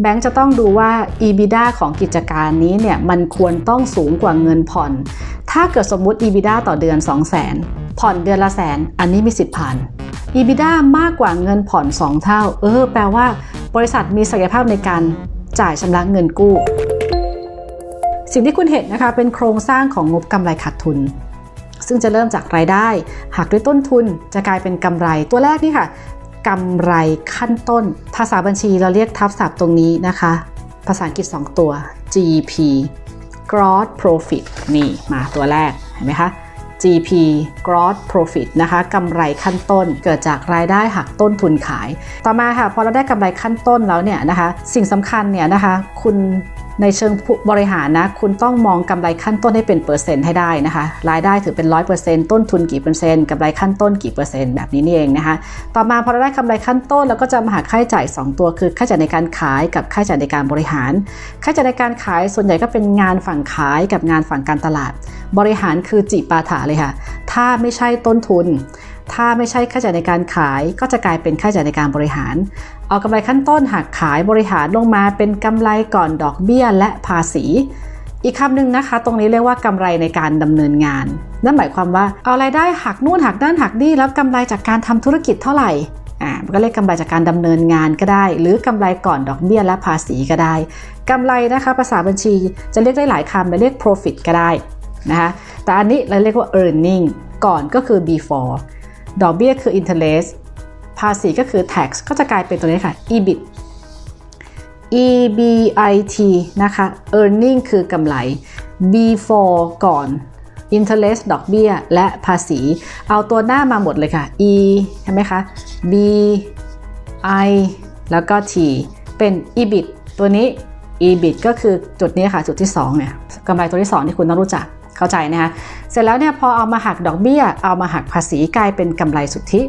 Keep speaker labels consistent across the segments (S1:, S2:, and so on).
S1: แบงก์จะต้องดูว่า EBITDA ของกิจการนี้เนี่ยมันควรต้องสูงกว่าเงินผ่อน ถ้าเกิดสมมุติ EBITDA ต่อเดือน 2 0 0 0 0 0ผ่อนเดือนละแสน อันนี้มีสิทธิ์ผ่าน EBITDA มากกว่าเงินผ่อน 2 เท่า เออ แปลว่า บริษัทมีศักยภาพในการจ่ายชำระเงินกู้ สิ่งที่คุณเห็นนะคะเป็นโครงสร้างของงบกำไรขาดทุน ซึ่งจะเริ่มจากรายได้หักด้วยต้นทุนจะกลายเป็นกำไรตัวแรกนี่ค่ะ กำไรขั้นต้น ภาษาบัญชีเราเรียกทับศัพท์ตรงนี้นะคะ ภาษาอังกฤษ 2 ตัว GP Gross Profit นี่มาตัวแรก เห็นไหมคะ GP Gross Profit นะคะกำไรขั้นต้นเกิดจากรายได้หักต้นทุนขาย ต่อมาค่ะพอเราได้กำไรขั้นต้นแล้วเนี่ยนะคะ สิ่งสำคัญเนี่ยนะคะ คุณ ในเชิงบริหารนะ คุณต้องมองกำไรขั้นต้นให้เป็นเปอร์เซ็นต์ให้ได้นะคะ รายได้ถือเป็น 100%ต้นทุนกี่เปอร์เซ็นต์กำไรขั้นต้นกี่เปอร์เซ็นต์แบบนี้นี่เองนะคะ ต่อมาพอเราได้กำไรขั้นต้นเราก็จะมาหาค่าใช้จ่าย 2 ตัว คือค่าใช้จ่ายในการขายกับค่าใช้จ่ายในการบริหาร ค่าใช้จ่ายในการขายส่วนใหญ่ก็เป็นงานฝั่งขายกับงานฝั่งการตลาด บริหารคือจิปาถะเลยค่ะ ถ้าไม่ใช่ต้นทุน ถ้าไม่ใช่ค่าใช้จ่ายในการขาย ก็จะกลายเป็นค่าใช้จ่ายในการบริหาร เอากำไรขั้นต้นหักขายบริหารลงมาเป็นกำไรก่อนดอกเบี้ยและภาษี อีกคำหนึ่งนะคะ ตรงนี้เรียกว่ากำไรในการดำเนินงาน นั่นหมายความว่าเอารายได้หักนู่นหักด้านหักนี่แล้วกำไรจากการทำธุรกิจเท่าไหร่อ่ามันก็เรียกกำไรจากการดำเนินงานก็ได้ หรือกำไรก่อนดอกเบี้ยและภาษีก็ได้กำไรนะคะภาษาบัญชีจะเรียกได้หลายคำเราเรียก profit ก็ได้นะคะแต่อันนี้เราเรียกว่า earning ก่อนก็คือ before ดอกเบี้ยคือ interest ภาษีก็คือ tax ก็จะกลายเป็นตัวนี้ค่ะ EBIT EBIT นะคะ earning คือกำไร before ก่อน interest ดอกเบี้ย และภาษี เอาตัวหน้ามาหมดเลยค่ะ E ใช่ไหมคะ B I แล้วก็ T เป็น EBIT ตัวนี้ EBIT ก็คือจุดนี้ค่ะ จุดที่2เนี่ยกำไรตัวที่ 2 ที่คุณต้องรู้จัก เข้าใจนะคะเสร็จแล้วเนี่ยพอเอามาหักดอกเบี้ย เอามาหักภาษีกลายเป็นกำไรสุทธิ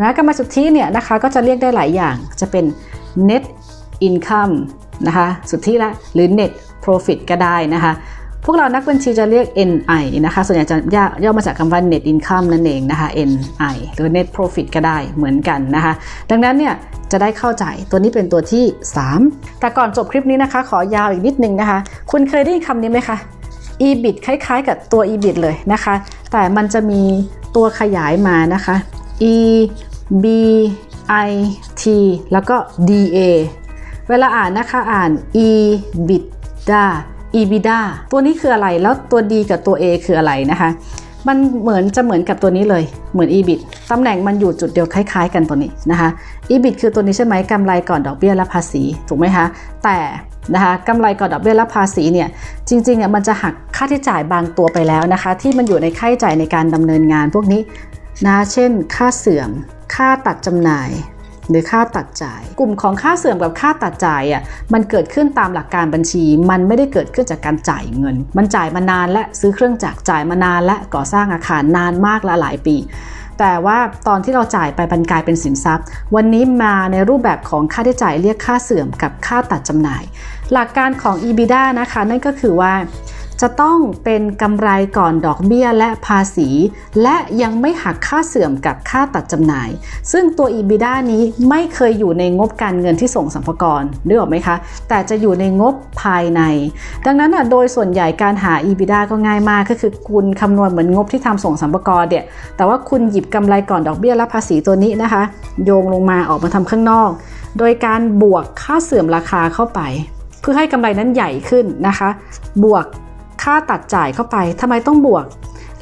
S1: นะกำไรสุทธิเนี่ยนะคะก็จะเรียกได้หลายอย่างจะเป็น net income นะคะสุทธิละหรือ net profit ก็ได้นะคะพวกเรานักบัญชีจะเรียก NI นะคะ ส่วนใหญ่จะย่อมาจากคำว่า net income นั่นเองนะคะ NI หรือ net profit ก็ได้เหมือนกันนะคะ ดังนั้นเนี่ยจะได้เข้าใจตัวนี้เป็นตัวที่ 3 แต่ก่อนจบคลิปนี้นะคะ ขอยาวอีกนิดนึงนะคะ คุณเคยได้ยินคำนี้ไหมคะ EBIT คล้ายๆ กับตัว EBIT เลยนะคะ แต่มันจะมีตัวขยายมานะคะ E B I T แล้วก็ D A เวลาอ่านนะคะอ่าน EBITDA EBITDA ตัวนี้คืออะไรแล้วตัว D กับตัว A คืออะไรนะคะ มันเหมือนจะเหมือนกับตัวนี้เลยเหมือน EBIT ตำแหน่งมันอยู่จุดเดียวคล้าย ๆ กันตัวนี้นะคะ EBIT คือตัวนี้ใช่ไหมกำไรก่อนดอกเบี้ยและภาษีถูกไหมคะแต่ นะคะกำไรก่อนดอกเบี้ยและภาษีเนี่ยจริงๆเนี่ยมันจะหักค่าใช้จ่ายบางตัวไปแล้วนะคะ ที่มันอยู่ในค่าใช้จ่ายในการดำเนินงานพวกนี้นะเช่น ค่าเสื่อม ค่าตัดจำหน่ายหรือค่าตัดจ่าย กลุ่มของค่าเสื่อมกับค่าตัดจ่ายอะมันเกิดขึ้นตามหลักการบัญชี มันไม่ได้เกิดขึ้นจากการจ่ายเงิน มันจ่ายมานานและซื้อเครื่องจักรจ่ายมานานและก่อสร้างอาคารนานมากละหลายปี แต่ว่าตอนที่เราจ่ายไปบรรกายเป็นสินทรัพย์ วันนี้มาในรูปแบบของค่าใช้จ่ายเรียกค่าเสื่อมกับค่าตัดจำหน่าย หลักการของ EBITDA นะคะ นั่นก็คือว่า จะต้องเป็นกำไรก่อนดอกเบี้ยและภาษี และยังไม่หักค่าเสื่อมกับค่าตัดจำหน่าย ซึ่งตัว EBITDA นี้ไม่เคยอยู่ในงบการเงินที่ส่งสัมภาระนึกออกไหมคะ แต่จะอยู่ในงบภายใน ดังนั้นอะโดยส่วนใหญ่การหา EBITDA ก็ง่ายมากก็คือคุณคำนวณเหมือนงบที่ทำส่งสัมภาระเนี่ยแต่ว่าคุณหยิบกำไรก่อนดอกเบี้ยและภาษีตัวนี้นะคะ โยงลงมาออกมาทำข้างนอก โดยการบวกค่าเสื่อมราคาเข้าไป เพื่อให้กำไรนั้นใหญ่ขึ้นนะคะ บวก ค่าตัดจ่ายเข้าไปทำไมต้องบวก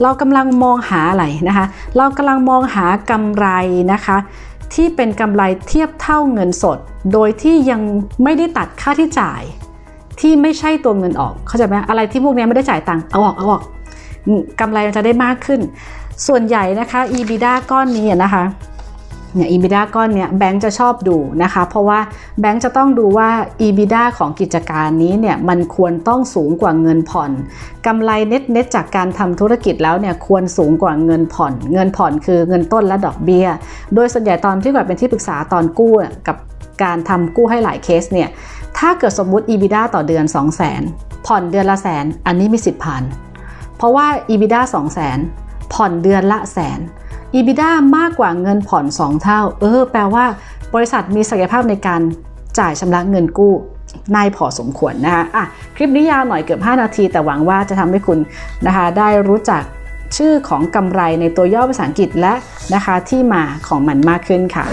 S1: เรากำลังมองหาอะไรนะคะ เรากำลังมองหากำไรนะคะ ที่เป็นกำไรเทียบเท่าเงินสด โดยที่ยังไม่ได้ตัดค่าที่จ่าย ที่ไม่ใช่ตัวเงินออก เข้าใจไหมอะไรที่พวกนี้ไม่ได้จ่ายตังค์เอาออกเอาออกกำไรมันจะได้มากขึ้น ส่วนใหญ่นะคะ EBITDA ก้อนนี้นะคะ เนี่ย EBITDA ก้อนเนี้ยแบงก์จะชอบดูนะคะ เพราะว่าแบงก์จะต้องดูว่า EBITDA ของกิจการนี้เนี่ยมันควรต้องสูงกว่าเงินผ่อนกำไรเน็ตเน็ตจากการทำธุรกิจแล้วเนี่ยควรสูงกว่าเงินผ่อน เงินผ่อนคือเงินต้นและดอกเบี้ย โดยส่วนใหญ่ตอนที่แบบเป็นที่ปรึกษาตอนกู้กับการทำกู้ให้หลายเคสเนี่ยถ้าเกิดสมมุติ EBITDA ต่อเดือน 2 0 0 0 0 0 ผ่อนเดือนละแสน อันนี้มีสิทธิ์ผ่านเพราะว่า EBITDA 2 0 0 0 0 0 ผ่อนเดือนละแสน EBITDA มากกว่าเงินผ่อน 2 เท่า เออ แปลว่าบริษัทมีศักยภาพในการจ่ายชำระเงินกู้นายพอสมควรนะคะอะคลิปนี้ยาวหน่อยเกือบ 5 นาที แต่หวังว่าจะทำให้คุณนะคะได้รู้จักชื่อของกำไรในตัวย่อภาษาอังกฤษและนะคะที่มาของมันมากขึ้นค่ะ